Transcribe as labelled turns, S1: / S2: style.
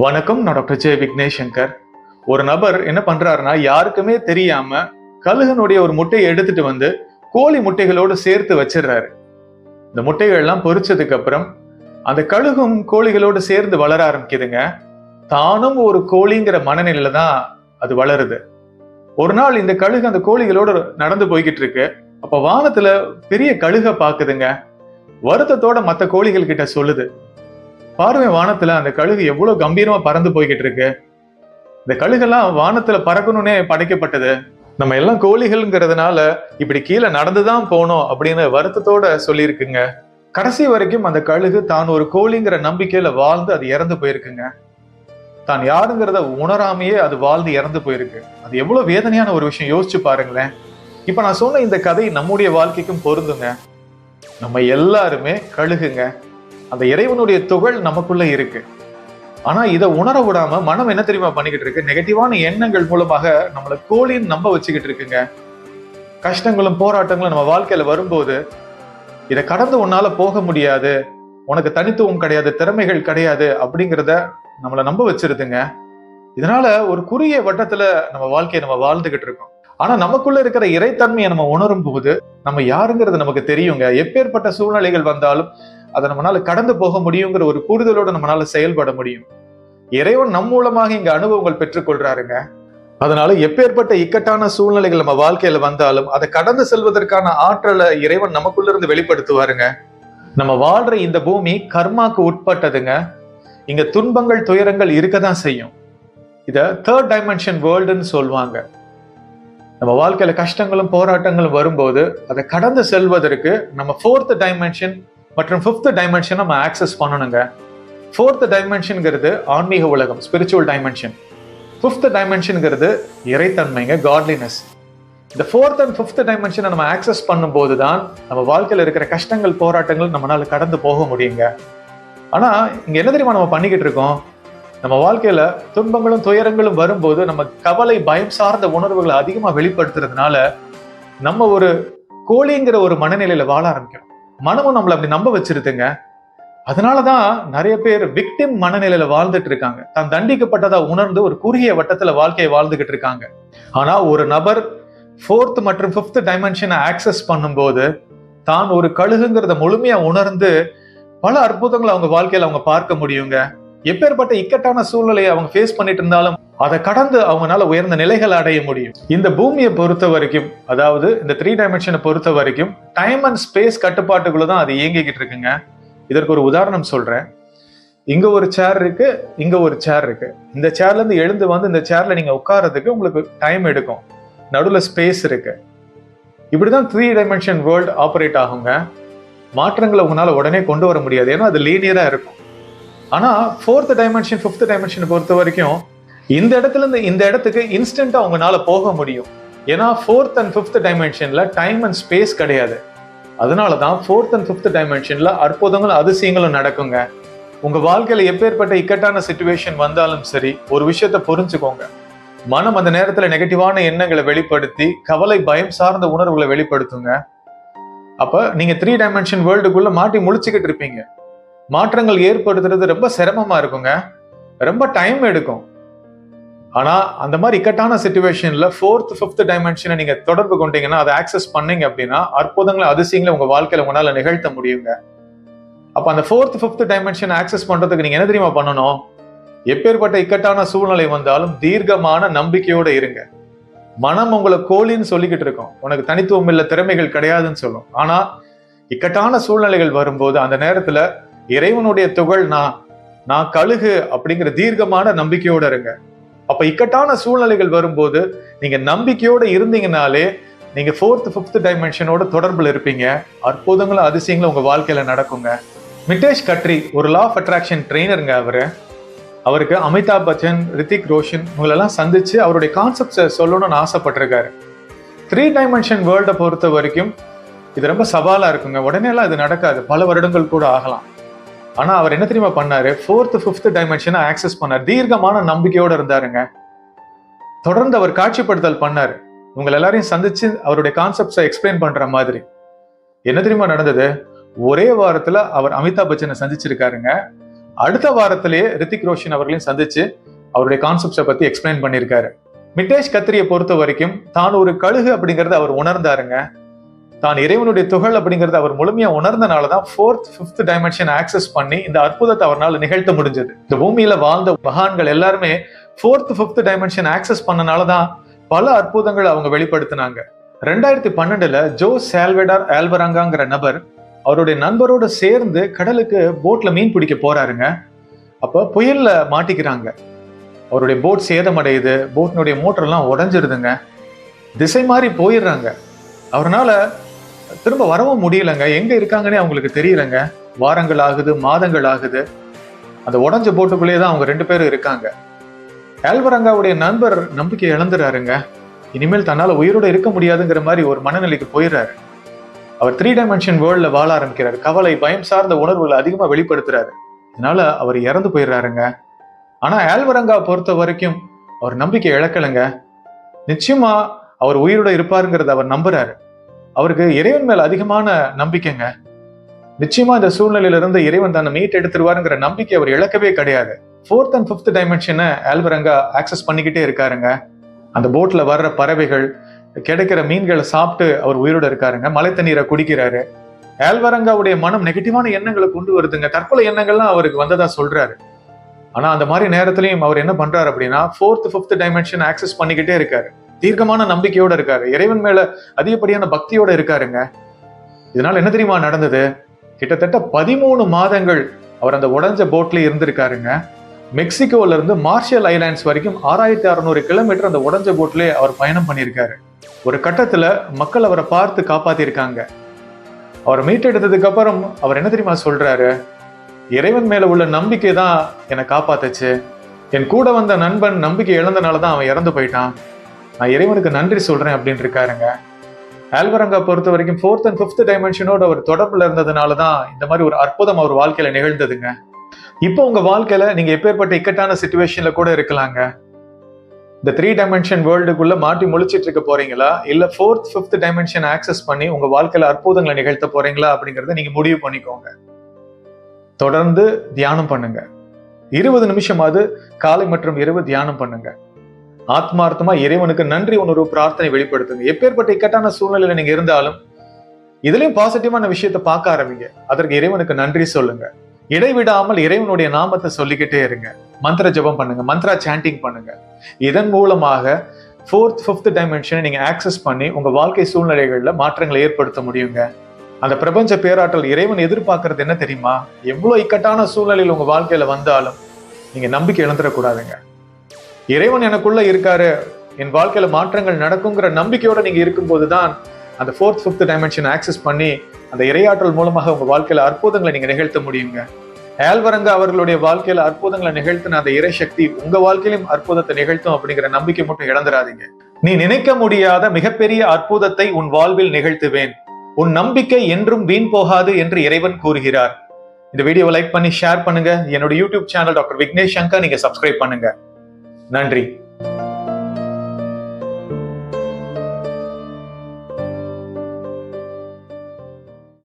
S1: வணக்கம் நான் டாக்டர் ஜெய விக்னேஷ் சங்கர் ஒரு நபர் என்ன பண்றாருன்னா யாருக்குமே தெரியாம கழுகனுடைய ஒரு முட்டையை எடுத்துட்டு வந்து கோழி முட்டைகளோடு சேர்த்து வச்சிடுறாரு. இந்த முட்டைகள் எல்லாம் அப்புறம் அந்த கழுகும் கோழிகளோடு சேர்ந்து வளர ஆரம்பிக்குதுங்க. தானும் ஒரு கோழிங்கிற மனநிலையில தான் அது வளருது. ஒரு நாள் இந்த கழுகு அந்த கோழிகளோடு நடந்து போய்கிட்டு இருக்கு அப்ப வானத்துல பெரிய கழுகை பாக்குதுங்க வருத்தத்தோட மற்ற கோழிகள் கிட்ட சொல்லுது. பார்வை வானத்துல அந்த கழுகு எவ்வளவு கம்பீரமா பறந்து போய்கிட்டு இருக்கு. இந்த கழுகெல்லாம் வானத்துல பறக்கணும்னே படைக்கப்பட்டது. நம்ம எல்லாம் கோழிகள்ங்கிறதுனால இப்படி கீழே நடந்துதான் போனோம் அப்படின்னு வருத்தத்தோட சொல்லியிருக்குங்க. கடைசி வரைக்கும் அந்த கழுகு தான் ஒரு கோழிங்கிற நம்பிக்கையில வாழ்ந்து அது இறந்து போயிருக்குங்க. தான் யாருங்கிறத உணராமையே அது வாழ்ந்து இறந்து போயிருக்கு. அது எவ்வளவு வேதனையான ஒரு விஷயம் யோசிச்சு பாருங்களேன். இப்ப நான் சொன்ன இந்த கதை நம்முடைய வாழ்க்கைக்கும் பொருந்துங்க. நம்ம எல்லாருமே கழுகுங்க. அந்த இறைவனுடைய துகள் நமக்குள்ள இருக்கு. ஆனா இதை உணர விடாம மனம் என்ன தெரியுமா பண்ணிக்கிட்டு இருக்கு? நெகட்டிவான எண்ணங்கள் மூலமாக நம்மளை கோழின்னு நம்ப வச்சுக்கிட்டு இருக்குங்க. கஷ்டங்களும் போராட்டங்களும் நம்ம வாழ்க்கையில வரும்போது இதை கடந்து உன்னால போக முடியாது. உனக்கு தனித்துவம் கிடையாது திறமைகள் கிடையாது அப்படிங்கிறத நம்மளை நம்ப வச்சிருதுங்க. இதனால ஒரு குறுகிய வட்டத்துல நம்ம வாழ்க்கையை நம்ம வாழ்ந்துகிட்டு இருக்கோம். ஆனா நமக்குள்ள இருக்கிற இறைத்தன்மையை நம்ம உணரும் போது நம்ம யாருங்கிறது நமக்கு தெரியுங்க. எப்பேற்பட்ட சூழ்நிலைகள் வந்தாலும் அதை நம்மளால கடந்து போக முடியுங்கிற ஒரு புரிதலோட நம்மளால செயல்பட முடியும். இறைவன் நம் மூலமாக இங்க அனுபவங்கள் பெற்றுக்கொள்றாருங்க. அதனால எப்பேற்பட்ட இக்கட்டான சூழ்நிலைகள் நம்ம வாழ்க்கையில வந்தாலும் அதை கடந்து செல்வதற்கான ஆற்றலை இறைவன் நமக்குள்ள இருந்து வெளிப்படுத்துவாருங்க. நம்ம வாழ்ற இந்த பூமி கர்மாக்கு உட்பட்டதுங்க. இங்க துன்பங்கள் துயரங்கள் இருக்கதான் செய்யும். இத தேர்ட் டைமென்ஷன் வேர்ல்டுன்னு சொல்லுவாங்க. நம்ம வாழ்க்கையில கஷ்டங்களும் போராட்டங்களும் வரும்போது அதை கடந்து செல்வதற்கு நம்ம ஃபோர்த் டைமென்ஷன் மற்றும் ஃபிஃப்த் டைமென்ஷன் நம்ம ஆக்சஸ் பண்ணணுங்க. ஃபோர்த் டைமென்ஷனுங்கிறது ஆன்மீக உலகம் ஸ்பிரிச்சுவல் டைமென்ஷன் ஃபிஃப்த் டைமென்ஷனுங்கிறது இறைத்தன்மைங்க காட்லினஸ் இந்த ஃபோர்த் அண்ட் ஃபிஃப்த் டைமென்ஷனை நம்ம ஆக்சஸ் பண்ணும்போது தான் நம்ம வாழ்க்கையில் இருக்கிற கஷ்டங்கள் போராட்டங்கள் நம்மளால் கடந்து போக முடியுங்க. ஆனால் இங்கே என்ன தெரியுமா நம்ம பண்ணிக்கிட்டு இருக்கோம்? நம்ம வாழ்க்கையில் துன்பங்களும் துயரங்களும் வரும்போது நம்ம கவலை பயம் சார்ந்த உணர்வுகளை அதிகமாக வெளிப்படுத்துறதுனால நம்ம ஒரு கோழிங்கிற ஒரு மனநிலையில் வாழ ஆரம்பிக்கிறோம். மனமும் நம்மளை அப்படி நம்ப வச்சிருதுங்க. அதனால தான் நிறைய பேர் விக்டிம் மனநிலையில வாழ்ந்துட்டு இருக்காங்க. தான் தண்டிக்கப்பட்டதா உணர்ந்து ஒரு குறுகிய வட்டத்துல வாழ்க்கையை வாழ்ந்துகிட்டு இருக்காங்க. ஆனா ஒரு நபர் ஃபோர்த் மற்றும் ஃபிஃப்த் டைமென்ஷனை ஆக்சஸ் பண்ணும்போது தான் ஒரு கழுகுங்கிறத முழுமையா உணர்ந்து பல அற்புதங்களை அவங்க வாழ்க்கையில அவங்க பார்க்க முடியுங்க. எப்பேற்பட்ட இக்கட்டான சூழ்நிலையை அவங்க ஃபேஸ் பண்ணிட்டு இருந்தாலும் அதை கடந்து அவங்களால உயர்ந்த நிலைகள் அடைய முடியும். இந்த பூமியை பொறுத்த வரைக்கும் அதாவது இந்த த்ரீ டைமென்ஷனை பொறுத்த வரைக்கும் டைம் அண்ட் ஸ்பேஸ் கட்டுப்பாட்டுக்குள்ள தான் அது இயங்கிக்கிட்டு இருக்குங்க. இதற்கு ஒரு உதாரணம் சொல்றேன். இங்க ஒரு சேர் இருக்கு இங்க ஒரு சேர் இருக்கு. இந்த சேர்ல இருந்து எழுந்து வந்து இந்த சேர்ல நீங்க உட்கார்றதுக்கு உங்களுக்கு டைம் எடுக்கும். நடுவில் ஸ்பேஸ் இருக்கு. இப்படிதான் த்ரீ டைமென்ஷன் வேர்ல்டு ஆப்ரேட் ஆகுங்க. மாற்றங்களை உங்களால் உடனே கொண்டு வர முடியாது. ஏன்னா அது லீனியராக இருக்கும். ஆனால் ஃபோர்த் டைமென்ஷன் ஃபிஃப்த் டைமென்ஷனை பொறுத்த வரைக்கும் இந்த இடத்துலேருந்து இந்த இடத்துக்கு இன்ஸ்டண்ட்டாக உங்களால் போக முடியும். ஏன்னா ஃபோர்த் அண்ட் ஃபிஃப்த் டைமென்ஷனில் டைம் அண்ட் ஸ்பேஸ் கிடையாது. அதனால தான் ஃபோர்த் அண்ட் ஃபிஃப்த் டைமென்ஷனில் அற்புதங்களும் அதிசயங்களும் நடக்குங்க. உங்கள் வாழ்க்கையில் எப்பேற்பட்ட இக்கட்டான சுச்சுவேஷன் வந்தாலும் சரி ஒரு விஷயத்தை புரிஞ்சுக்கோங்க. மனம் அந்த நேரத்தில் நெகட்டிவான எண்ணங்களை வெளிப்படுத்தி கவலை பயம் சார்ந்த உணர்வுகளை வெளிப்படுத்துங்க. அப்போ நீங்கள் த்ரீ டைமென்ஷன் வேர்ல்டுக்குள்ளே மாட்டி முழிச்சுக்கிட்டு இருப்பீங்க. மாற்றங்கள் ஏற்படுத்துறது ரொம்ப சிரமமாக இருக்குங்க. ரொம்ப டைம் எடுக்கும். ஆனால் அந்த மாதிரி இக்கட்டான சுச்சுவேஷனில் ஃபோர்த் ஃபிஃப்த் டைமென்ஷனை நீங்கள் தொடர்பு கொண்டீங்கன்னா அதை ஆக்சஸ் பண்ணீங்க அப்படின்னா அற்புதங்களை அதிசயங்களை உங்கள் வாழ்க்கையில் உங்களால் நிகழ்த்த முடியுங்க. அப்போ அந்த ஃபோர்த் ஃபிஃப்த் டைமென்ஷன் ஆக்சஸ் பண்ணுறதுக்கு நீங்கள் என்ன தெரியுமா பண்ணணும்? எப்பேற்பட்ட இக்கட்டான சூழ்நிலை வந்தாலும் தீர்க்கமான நம்பிக்கையோடு இருங்க. மனம் உங்களை கோழின்னு சொல்லிக்கிட்டு இருக்கோம். உனக்கு தனித்துவம் இல்லை திறமைகள் கிடையாதுன்னு சொல்லும். ஆனால் இக்கட்டான சூழ்நிலைகள் வரும்போது அந்த நேரத்தில் இறைவனுடைய துகள் நான் நான் கழுகு அப்படிங்கிற தீர்க்கமான நம்பிக்கையோட இருங்க. அப்ப இக்கட்டான சூழ்நிலைகள் வரும்போது நீங்க நம்பிக்கையோட இருந்தீங்கனாலே நீங்க ஃபோர்த் ஃபிஃப்த் டைமென்ஷனோட தொடர்புல இருப்பீங்க. அற்புதங்களும் அதிசயங்களும் உங்க வாழ்க்கையில நடக்குங்க. மிட்டேஷ் கட்ரி ஒரு லா ஆஃப் அட்ராக்ஷன் ட்ரெயினருங்க அவரு. அவருக்கு அமிதாப் பச்சன் ரித்திக் ரோஷன் இவங்களெல்லாம் சந்திச்சு அவருடைய கான்செப்ட்ஸை சொல்லணும்னு ஆசைப்பட்டிருக்காரு. த்ரீ டைமென்ஷன் வேர்ல்டை பொறுத்த வரைக்கும் இது ரொம்ப சவாலாக இருக்குங்க. உடனேலாம் இது நடக்காது. பல வருடங்கள் கூட ஆகலாம். ஆனால் அவர் என்ன தெரியுமா பண்ணாரு? ஃபோர்த்து ஃபிஃப்த் டைமென்ஷனை ஆக்சஸ் பண்ணார். தீர்க்கமான நம்பிக்கையோடு இருந்தாருங்க. தொடர்ந்து அவர் காட்சிப்படுத்தல் பண்ணார். உங்களை எல்லாரையும் சந்திச்சு அவருடைய கான்செப்ட்ஸை எக்ஸ்பிளைன் பண்ற மாதிரி. என்ன தெரியுமா நடந்தது? ஒரே வாரத்துல அவர் அமிதாப் பச்சனை சந்திச்சிருக்காருங்க. அடுத்த வாரத்திலேயே ரித்திக் ரோஷன் அவர்களையும் சந்திச்சு அவருடைய கான்செப்ட்ஸை பத்தி எக்ஸ்பிளைன் பண்ணியிருக்காரு. மிட்டேஷ் கத்திரியை பொறுத்த வரைக்கும் தான் ஒரு கழுகு அப்படிங்கறத அவர் உணர்ந்தாருங்க. தான் இறைவனுடைய துகள் அப்படிங்கிறத அவர் முழுமையா உணர்ந்தனால தான் ஃபோர்த் ஃபிஃப்த் டைமென்ஷன் ஆக்சஸ் பண்ணி இந்த அற்புதத்தை அவரால் நிகழ்த்த முடிஞ்சது. இந்த பூமியில வாழ்ந்த மகான்கள் எல்லாருமே ஃபோர்த் ஃபிஃப்த் டைமென்ஷன் ஆக்சஸ் பண்ணனால தான் பல அற்புதங்கள் அவங்க வெளிப்படுத்தினாங்க. ரெண்டாயிரத்தி பன்னெண்டுல ஜோ சால்வெடார் ஆல்வராங்காங்கிற நபர் அவருடைய நண்பரோட சேர்ந்து கடலுக்கு போட்ல மீன் பிடிக்க போறாருங்க. அப்ப புயல்ல மாட்டிக்கிறாங்க. அவருடைய போட் சேதமடையுது போட்டினுடைய மோட்டர்லாம் உடஞ்சிருதுங்க. திசை மாறி போயிடுறாங்க. அவரால் திரும்ப வரவும் முடியலங்க. எங்க இருக்காங்கன்னே அவங்களுக்கு தெரியலங்க. வாரங்கள் ஆகுது மாதங்கள் ஆகுது அந்த உடஞ்ச போட்டுக்குள்ளேயே தான் அவங்க ரெண்டு பேரும் இருக்காங்க. ஆல்வரங்காவுடைய நண்பர் நம்பிக்கை இழந்துறாருங்க. இனிமேல் தன்னால உயிரோடு இருக்க முடியாதுங்கிற மாதிரி ஒரு மனநிலைக்கு போயிடுறாரு. அவர் த்ரீ டைமென்ஷன் வேர்ல்டில் வாழ ஆரம்பிக்கிறாரு. கவலை பயம் சார்ந்த உணர்வுகளை அதிகமா வெளிப்படுத்துறாரு. இதனால அவர் இறந்து போயிடுறாருங்க. ஆனா ஆல்வரங்கா பொறுத்த வரைக்கும் அவர் நம்பிக்கை இழக்கலைங்க. நிச்சயமா அவர் உயிரோட இருப்பாருங்கிறத அவர் நம்புறாரு. அவருக்கு இறைவன் மேல அதிகமான நம்பிக்கைங்க. நிச்சயமா இந்த சூழ்நிலையிலிருந்து இறைவன் தன்னை மீட் எடுத்துருவாருங்கிற நம்பிக்கை அவர் இழக்கவே கிடையாது. ஃபோர்த் அண்ட் ஃபிஃப்த் டைமென்ஷனை ஆல்வரங்கா ஆக்சஸ் பண்ணிக்கிட்டே இருக்காருங்க. அந்த போட்ல வர்ற பறவைகள் கிடைக்கிற மீன்களை சாப்பிட்டு அவர் உயிரோட இருக்காருங்க. மழை தண்ணீரை குடிக்கிறாரு. ஆல்வரங்காவுடைய மனம் நெகட்டிவான எண்ணங்களை கொண்டு வருதுங்க. தற்கொலை எண்ணங்கள்லாம் அவருக்கு வந்ததா சொல்றாரு. ஆனா அந்த மாதிரி நேரத்திலையும் அவர் என்ன பண்றாரு அப்படின்னா ஃபோர்த் ஃபிஃப்த் டைமென்ஷன் ஆக்சஸ் பண்ணிக்கிட்டே இருக்காரு. தீர்க்கமான நம்பிக்கையோட இருக்காரு. இறைவன் மேல அதிகப்படியான பக்தியோட இருக்காருங்க. இதனால என்ன தெரியுமா நடந்தது? கிட்டத்தட்ட பதிமூணு மாதங்கள் அவர் அந்த உடஞ்ச போட்ல இருந்திருக்காருங்க. மெக்சிகோல இருந்து மார்ஷல் ஐலாண்ட்ஸ் வரைக்கும் ஆறாயிரத்தி அறுநூறு கிலோமீட்டர் அந்த உடஞ்ச போட்லயே அவர் பயணம் பண்ணியிருக்காரு. ஒரு கட்டத்துல மக்கள் அவரை பார்த்து காப்பாத்திருக்காங்க அவர் மீட்டெடுத்ததுக்கு அப்புறம் அவர் என்ன தெரியுமா சொல்றாரு? இறைவன் மேல உள்ள நம்பிக்கை தான் என்னை காப்பாத்துச்சு. என் கூட வந்த நண்பன் நம்பிக்கை இழந்தனால தான் அவன் இறந்து போயிட்டான். நான் இறைவனுக்கு நன்றி சொல்றேன் அப்படின்னு இருக்காருங்க ஆல்வரங்கா பொறுத்த வரைக்கும் ஃபோர்த் அண்ட் ஃபிஃப்த் டைமென்ஷனோட ஒரு தொடர்புல இருந்ததுனால தான் இந்த மாதிரி ஒரு அற்புதம் அவர் வாழ்க்கையில நிகழ்ந்ததுங்க. இப்போ உங்க வாழ்க்கையில நீங்க எப்பேற்பட்ட இக்கட்டான சுச்சுவேஷன்ல கூட இருக்கலாங்க. இந்த த்ரீ டைமென்ஷன் வேர்ல்டுக்குள்ள மாட்டி முழிச்சிட்டு இருக்க போறீங்களா? இல்ல ஃபோர்த் ஃபிஃப்த் டைமென்ஷன் ஆக்சஸ் பண்ணி உங்க வாழ்க்கையில அற்புதங்களை நிகழ்த்த போறீங்களா அப்படிங்கறத நீங்க முடிவு பண்ணிக்கோங்க. தொடர்ந்து தியானம் பண்ணுங்க. இருபது நிமிஷமாவது காலை மற்றும் இரவு தியானம் பண்ணுங்க. ஆத்மார்த்தமா இறைவனுக்கு நன்றி உணர்வு பிரார்த்தனை வெளிப்படுத்துங்க. எப்பேற்பட்ட இக்கட்டான சூழ்நிலையில நீங்க இருந்தாலும் இதுலயும் பாசிட்டிவான விஷயத்தை பார்க்க ஆரம்பிங்க. அதற்கு இறைவனுக்கு நன்றி சொல்லுங்க. இடைவிடாமல் இறைவனுடைய நாமத்தை சொல்லிக்கிட்டே இருங்க. மந்திர ஜபம் பண்ணுங்க. மந்த்ரா சாண்டிங் பண்ணுங்க. இதன் மூலமாக ஃபோர்த் ஃபிஃப்த் டைமென்ஷனை நீங்க ஆக்சஸ் பண்ணி உங்க வாழ்க்கை சூழ்நிலைகளில் மாற்றங்களை ஏற்படுத்த முடியுங்க. அந்த பிரபஞ்ச பேராற்றல் இறைவன் எதிர்பார்க்கறது என்ன தெரியுமா? எவ்வளோ இக்கட்டான சூழ்நிலையில் உங்க வாழ்க்கையில வந்தாலும் நீங்க நம்பிக்கை இழந்துடக்கூடாதுங்க இறைவன் எனக்குள்ள இருக்காரு. என் வாழ்க்கையில மாற்றங்கள் நடக்குங்கிற நம்பிக்கையோட நீங்க இருக்கும்போது தான் அந்த ஃபோர்த் ஃபிஃப்த் டைமென்ஷன் ஆக்சஸ் பண்ணி அந்த இறையாற்றல் மூலமாக உங்க வாழ்க்கையில அற்புதங்களை நீங்க நிகழ்த்த முடியுங்க. ஆல்வரங்க அவர்களுடைய வாழ்க்கையில அற்புதங்களை நிகழ்த்தின அந்த இறை சக்தி உங்க வாழ்க்கையிலும் அற்புதத்தை நிகழ்த்தும் அப்படிங்கிற நம்பிக்கை மட்டும் இழந்துடாதீங்க. நீ நினைக்க முடியாத மிகப்பெரிய அற்புதத்தை உன் வாழ்வில் நிகழ்த்துவேன். உன் நம்பிக்கை என்றும் வீண் போகாது என்று இறைவன் கூறுகிறார். இந்த வீடியோவை லைக் பண்ணி ஷேர் பண்ணுங்க. என்னோட YouTube channel doctor Vignesh Shankar நீங்க சப்ஸ்கிரைப் பண்ணுங்க. நன்றி.